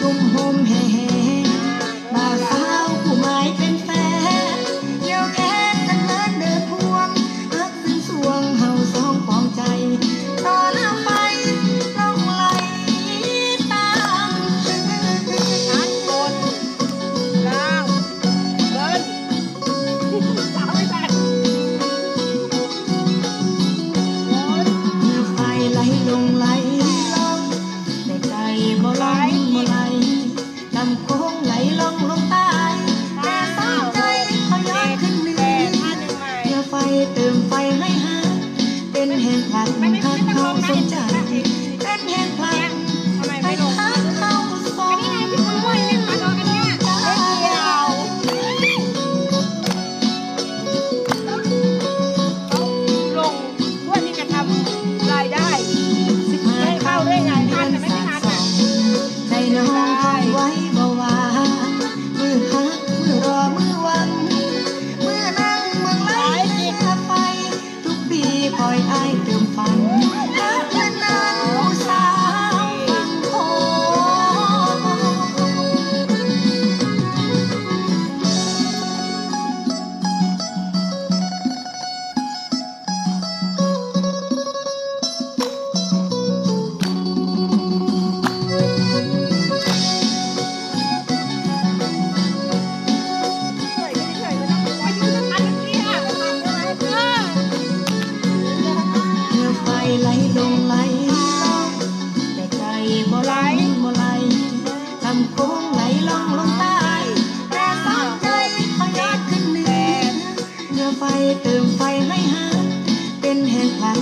don't 我爱平凡。 บ่ไหลบ่ไหลลำโค้งไหลล่องลงใต้แต่ต้องเจอติพยอดขึ้นเหนือเรือไฟเติมไฟให้หาเป็นแห่งพลัง